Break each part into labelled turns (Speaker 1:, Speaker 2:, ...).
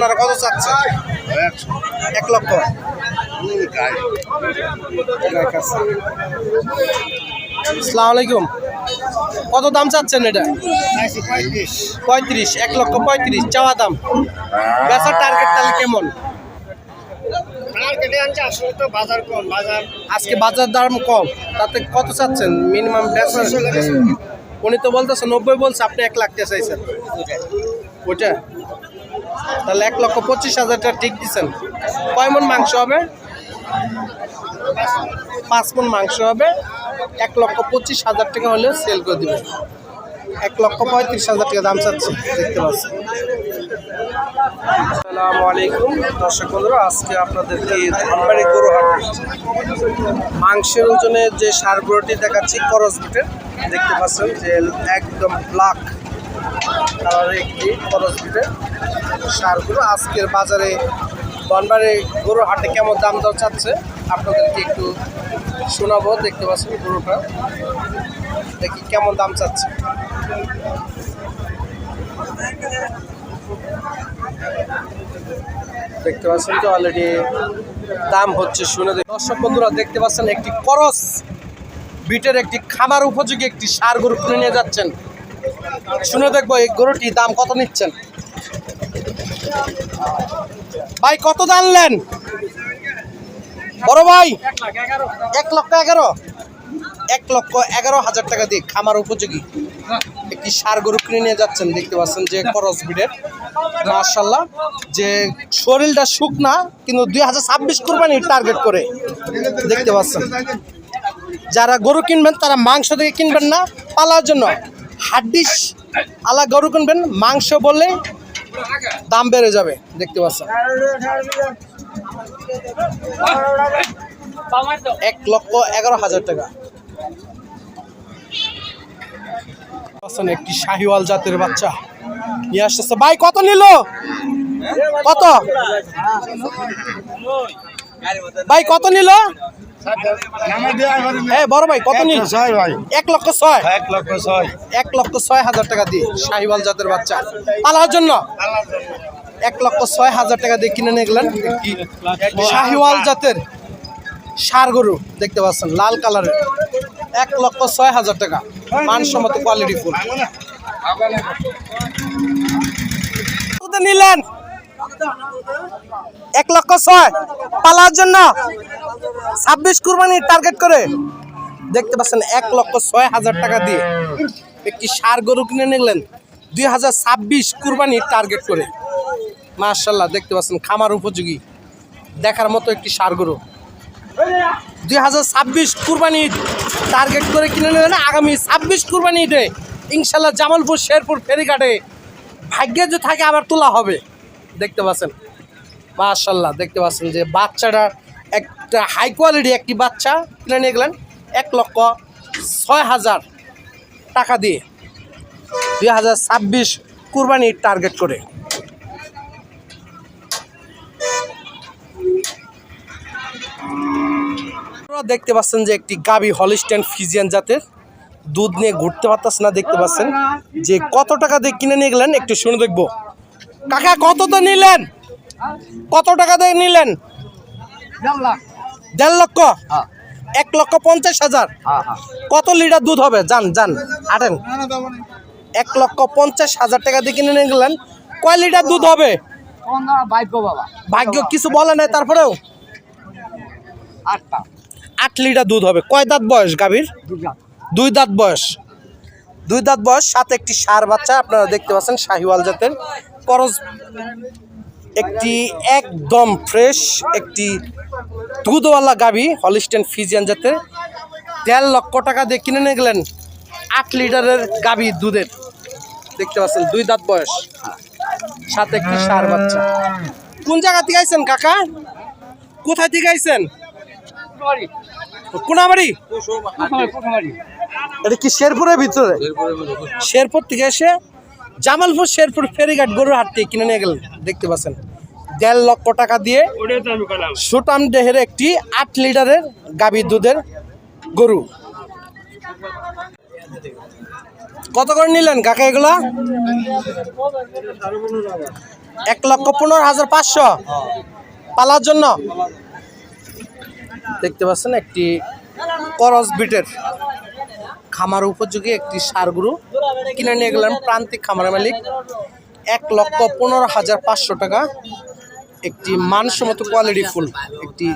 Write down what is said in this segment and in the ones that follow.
Speaker 1: ওনারা কত চাচ্ছে? এক লক্ষ। আসসালামু আলাইকুম। কত দাম চাচ্ছেন এটা? পঁয়ত্রিশ এক লক্ষ পঁয়ত্রিশ। চাওয়া দাম। বেচার টার্গেট তাহলে কেমন? আজকে বাজার দাম কম তাতে কত চাচ্ছেন? মিনিমাম বেচার? উনি তো বলতেছে নব্বই বলছে আপনি এক লাখ চাইছেন। ওইটা? তাহলে এক লক্ষ পঁচিশ হাজার টাকা ঠিক দিচ্ছেন কয় মন মাংস হবে? পাঁচ মন মাংস হবে। এক লক্ষ পঁচিশ হাজার টাকা হলেও সেল করে দিবে এক লক্ষ পঁয়ত্রিশ হাজার টাকা দাম চাচ্ছে, দেখতে পাচ্ছেন। আসসালামু আলাইকুম। দর্শক বন্ধুরা, আজকে আপনাদেরকে ধানবাড়ি গরু হাট মাংসের ওজনে যে সার গরুটি দেখাচ্ছি করস বিটের, দেখতে পাচ্ছেন যে একদম ব্ল্যাক কালারের একটি করস বিটের। সারগুলো। আজকের বাজারে বনবাড়ি গরুর হাটে কেমন দাম দর চাচ্ছে? আপনাদেরকে একটু শোনাবো, দেখতে পাচ্ছেন গরুটা। দেখি কেমন দাম চাচ্ছে। দেখতে পাচ্ছেন তো অলরেডি দাম হচ্ছে শুনে দর্শক বন্ধুরা, দেখতে পাচ্ছেন একটি করস। বিটের একটি খামার উপযোগী একটি সার গরু কিনে নিয়ে যাচ্ছেন। শুনে দেখব এই গরুটি দাম কত নিচ্ছেন? ভাই, কত জানলেন বড় ভাই, এক লক্ষ এগারো। এক লক্ষ এগারো হাজার টাকা দিয়ে খামার উপযোগী। একটি সার গরু কিনে নিয়ে যাচ্ছেন, দেখতে পাচ্ছেন যে করস বিডের মার্শাল্লাহ যে শরীরটা শুকনা, কিন্তু দুই হাজার ছাব্বিশ কোরবানির টার্গেট করে। দেখতে পাচ্ছেন। যারা গরু কিনবেন, তারা মাংস থেকে কিনবেন না, পালার জন্য। হাড্ডিস আলা গরু কিনবেন, মাংস বললে দাম বেড়ে যাবে, দেখতে পাচ্ছেন। এক লক্ষ এগারো হাজার টাকা। একটি শাহিওয়াল জাতের বাচ্চা। নিয়ে আসতেছে। ভাই, কত নিল? কত? ভাই, কত নিল? বড় ভাই কত নিল এক লক্ষ ছয়।
Speaker 2: এক লক্ষ ছয়।
Speaker 1: এক লক্ষ ছয় হাজার টাকা দিয়ে শাহিওয়াল জাতের বাচ্চা। পালার জন্য। এক লক্ষ ছয় হাজার টাকা দিয়ে কিনে নিয়ে গেলেন শাহিওয়াল জাতের সার গরু দেখতে পাচ্ছেন লাল কালারের। এক লক্ষ ছয় হাজার টাকা। মানসম্মত কোয়ালিটি ফুল। নিলেন? এক লক্ষ ছয়। পালার জন্য ছাব্বিশ কুরবানির টার্গেট করে। দেখতে পাচ্ছেন, এক লক্ষ ছয় হাজার টাকা দিয়ে একটি সার গরু কিনে নিলেন দুই হাজার ছাব্বিশ কুরবানির টার্গেট করে। মার্শাল্লাহ দেখতে পাচ্ছেন, খামার উপযোগী। দেখার মতো একটি সার গরু। দুই হাজার ছাব্বিশ কুরবানি টার্গেট করে কিনে নিলেন আগামী ছাব্বিশ কুরবানি ঈদে ইনশাল্লাহ জামালপুর, শেরপুর, ফেরিঘাটে ভাগ্যে যে থাকে আবার তোলা হবে। দেখতে পাচ্ছেন? মার্শাল্লাহ দেখতে পাচ্ছেন যে বাচ্চাটা একটা হাই কোয়ালিটি একটি বাচ্চা। কিনে নিয়ে গেলেন এক লক্ষ ছয় হাজার টাকা দিয়ে। দুই হাজার ছাব্বিশ কুরবানির টার্গেট করে। দেখতে পাচ্ছেন যে একটি গাবি হলিস্টেন ফিজিয়ান জাতের। দুধ নিয়ে ঘুরতে পারতেছে না, দেখতে পাচ্ছেন। যে কত টাকা দিয়ে কিনে নিয়ে গেলেন, একটু শুনে দেখব। কাকা কত তো নিলেন? কত টাকা দিয়ে নিলেন? দেড় লক্ষ? এক লক্ষ পঞ্চাশ হাজার? কত লিটার দুধ হবে? যান যান আটেন। এক লক্ষ পঞ্চাশ হাজার টাকা দিয়ে কিনে নিয়ে গেলেন। কয় লিটার দুধ হবে?
Speaker 2: ভাগ্য বাবা।
Speaker 1: ভাগ্য কিছু বলে নাই তারপরেও? আট লিটার দুধ হবে। কয় দাঁত বয়স গাভীর? দুই দাঁত বয়স। দুই দাঁত বয়স সাথে একটি সার বাচ্চা আপনারা দেখতে পাচ্ছেন শাহিওয়াল জাতের। করজ একটি একদম ফ্রেশ একটি দুধওয়ালা গাভী হলিস্টেন ফিজিয়ান জাতের। দেড় লক্ষ টাকা দিয়ে কিনে নিয়ে গেলেন আট লিটারের গাভী দুধের। দেখতে পাচ্ছেন দুই দাঁত বয়স। সাথে একটি সার বাচ্চা। কোন জায়গা থেকে আইছেন কাকা? কোথায় থেকে আইছেন? কোনাবাড়ি? এটা কি শেরপুরের ভিতরে। শেরপুর থেকে এসে জামালপুর, শেরপুর, ফেরিঘাট গরুর হাট থেকে কিনে নিয়ে গেলেন দেখতে পাচ্ছেন, দেড় লক্ষ টাকা দিয়ে সুটাম দেহের একটি আট লিটারের গাভীর দুধের গরু। কত করে নিলেন কাকা এগুলা? এক লক্ষ পনেরো হাজার পাঁচশো। পালার জন্য। দেখতে পাচ্ছেন একটি করস বিটের খামার উপযোগী একটি সারগুরু কিনে নিয়ে গেলাম প্রান্তিক খামারের মালিক এক লক্ষ পনেরো হাজার পাঁচশো টাকা। একটি মানসম্মত কোয়ালিটি ফুল, একটি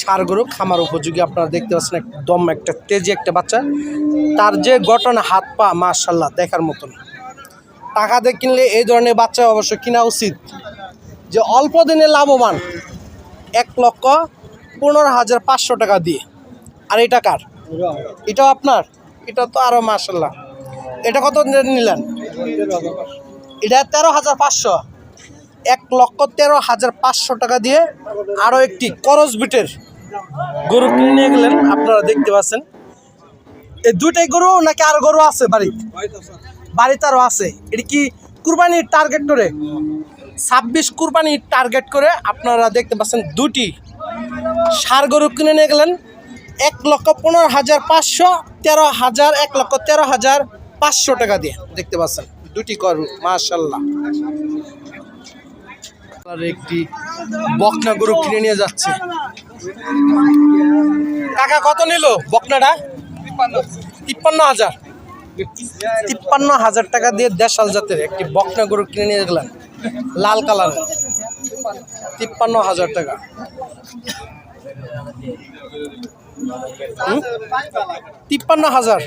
Speaker 1: সারগরু খামার উপযোগী। আপনারা দেখতে পাচ্ছেন একদম একটা তেজি একটা বাচ্চা। তার যে গঠন, হাত পা মাশাল্লাহ দেখার মতন। টাকা দিয়ে কিনলে এই ধরনের বাচ্চা অবশ্যই কিনা উচিত। যে অল্প দিনে লাভবান, এক লক্ষ পনেরো হাজার পাঁচশো টাকা দিয়ে। আর এটা কার? এটাও আপনার? এটা তো আরও মাশাল্লাহ এটা কত নিলেন? এটা তেরো হাজার পাঁচশো। এক লক্ষ তেরো হাজার পাঁচশো টাকা দিয়ে আরও একটি করস বিটের গরু কিনে গেলেন, আপনারা দেখতে পাচ্ছেন। এই দুইটাই গরু নাকি আর গরু আছে বাড়ি বাড়িতে আরও আছে। এটা কি কুরবানির টার্গেট করে? ছাব্বিশ কুরবানির টার্গেট করে আপনারা দেখতে পাচ্ছেন দুটি সার গরু কিনে নিয়ে গেলেন। এক লক্ষ পনেরো হাজার পাঁচশো, তেরো হাজার, এক লক্ষ তেরো হাজার পাঁচশো টাকা দিয়ে, দেখতে পাচ্ছেন, দুটি গরু মাশাল্লাহ একটি বকনা গরু কিনে নিয়ে যাচ্ছে। টাকা কত নিল বকনাটা? তিপ্পান্ন হাজার। তিপ্পান্ন হাজার টাকা দিয়ে দেশাল জাতের একটি বকনা গরু কিনে নিয়ে গেলেন, লাল কালারের। তিপ্পান্ন হাজার টাকা। তিপ্পান্ন হাজার।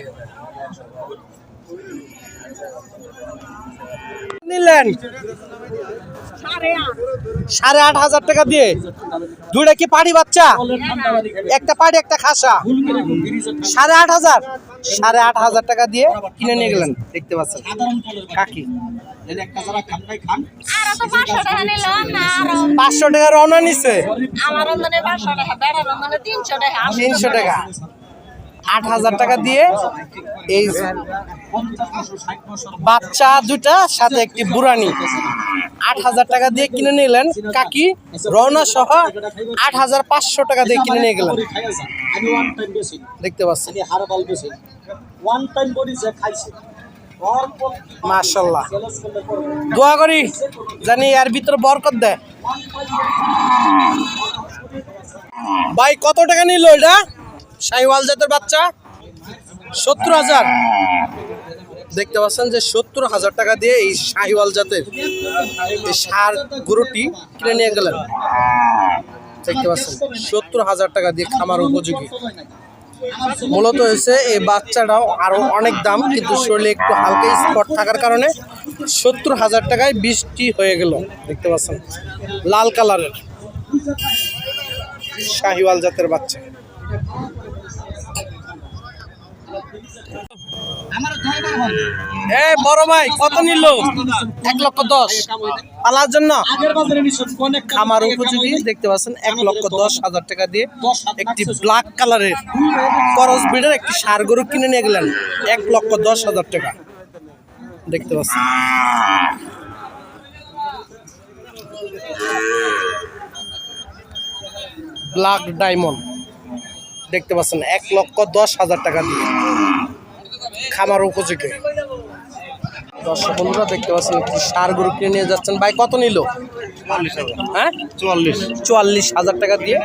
Speaker 1: নিলেন। সাড়ে আট। হাজার টাকা দিয়ে। দুইটা কি পাড়ি বাচ্চা? একটা পাড়ি একটা খাসা। সাড়ে আট হাজার। সাড়ে আট হাজার টাকা দিয়ে কিনে নিয়ে গেলেন। দেখতে পাচ্ছেন। কাকি।
Speaker 3: পাঁচশো টাকা
Speaker 1: রওনা নিছে।
Speaker 3: টাকা তিনশো টাকা।
Speaker 1: আট হাজার টাকা দিয়ে এই বাচ্চা দুটা, সাথে একটি বুড়ানি। আট হাজার টাকা দিয়ে কিনে নিলেন কাকি রওনা সহ আট হাজার পাঁচশো টাকা দিয়ে কিনে নিয়ে গেলেন। দেখতে
Speaker 4: অল্প
Speaker 1: মাশাল্লাহ। দোয়া করি জানি এর ভিতরে বরকত দেয়। ভাই, কত টাকা নিল এটা? শাহিওয়াল জাতের বাচ্চা, সত্তর হাজার। দেখতে পাচ্ছেন যে সত্তর হাজার টাকা দিয়ে এই শাহিওয়াল জাতের এই সার গরুটি কিনে নিয়ে গেলেন। দেখতে পাচ্ছেন, সত্তর হাজার টাকা দিয়ে খামার উপযোগী। মূলত হয়েছে এই বাচ্চাটাও আরও অনেক দাম, কিন্তু শরীরে একটু হালকা স্পট থাকার কারণে সত্তর হাজার টাকায় বৃষ্টি হয়ে গেল। দেখতে পাচ্ছেন, লাল কালারের শাহিওয়াল জাতের বাচ্চা। এ বড় ভাই কত নিল? এক লক্ষ দশ। পালার জন্য? খামার উপযোগী দেখতে পাচ্ছেন এক লক্ষ দশ হাজার টাকা দিয়ে একটি ব্ল্যাক কালারের করস বিডের একটি সার গরু কিনে নিয়ে গেলেন। এক লক্ষ দশ হাজার টাকা। দেখতে পাচ্ছেন। ব্ল্যাক ডায়মন্ড দেখতে পাচ্ছেন এক লক্ষ দশ হাজার টাকা দিয়ে। খামার উপযোগী। দর্শক বন্ধুরা দেখতে পাচ্ছেন একটি সার গরু কিনে নিয়ে যাচ্ছেন। ভাই কত নিল? হ্যাঁ?
Speaker 2: চুয়াল্লিশ।
Speaker 1: চুয়াল্লিশ হাজার টাকা দিয়ে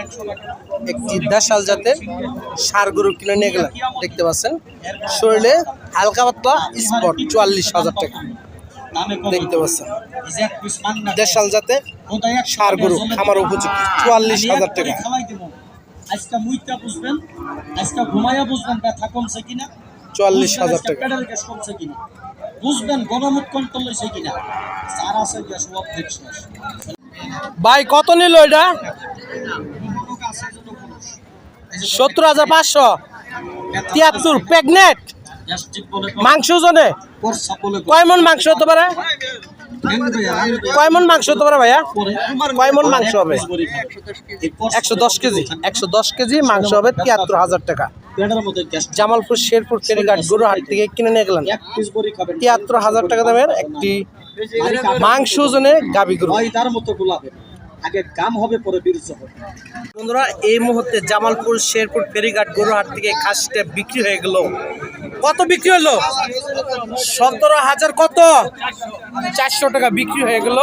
Speaker 1: একটি দেশাল জাতের সার গরু কিনে নিয়ে গেলেন। দেখতে পাচ্ছেন শরীরে হালকা পাতলা স্পট চুয়াল্লিশ হাজার টাকা। দেখতে পাচ্ছেন দেশাল জাতের সার গরু খামার উপযোগী চুয়াল্লিশ হাজার টাকা।
Speaker 4: আজকে মুইটা বুঝবেন আজকে ঘুমাইয়া বুঝবেন ব্যথা কমছে কিনা?
Speaker 1: চুয়াল্লিশ হাজার টাকা।
Speaker 4: পেটের গ্যাস কমছে কিনা? বুঝবেন গণমুখ কন্ট্রোল হয়েছে কিনা? যার আছে গ্যাস সব
Speaker 1: ভাই কত নিল এটা? সত্তর হাজার পাঁচশো। তিয়াত্তর
Speaker 4: বলে
Speaker 1: মাংস ওজনে
Speaker 4: কোর্সা বলে
Speaker 1: কয়। মন মাংস হতে পারে? কয় মন মাংস হতে পারে ভাইয়া? কয় মন মাংস হবে? একশো দশ কেজি। একশো দশ কেজি মাংস হবে তিয়াত্তর হাজার টাকা। জামালপুর শেরপুর ফেরিঘাট গরুহাট থেকে কিনে নিয়ে
Speaker 4: খাবেন।
Speaker 1: তিয়াত্তর হাজার টাকা দামের একটি মাংস ওজনে গাবি গরু।
Speaker 4: তার মতো আগে গাম হবে পরে বীর্য হবে।
Speaker 1: বন্ধুরা এই মুহূর্তে জামালপুর শেরপুর ফেরিঘাট গরুহাট থেকে খাসিটা বিক্রি হয়ে গেল। কত বিক্রি হলো? সতেরো হাজার কত? চারশো টাকা বিক্রি হয়ে গেল।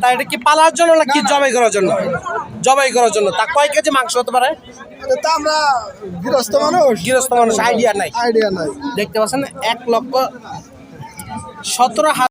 Speaker 1: তা এটা কি পালার জন্য নাকি জবাই করার জন্য? জবাই করার জন্য। তা কয় কেজি মাংস হতে পারে?
Speaker 5: তা আমরা গৃহস্থ মানুষ।
Speaker 1: গৃহস্থ মানুষ আইডিয়া নাই।
Speaker 5: আইডিয়া নাই।
Speaker 1: দেখতে পাচ্ছেন এক লক্ষ সতেরো হাজার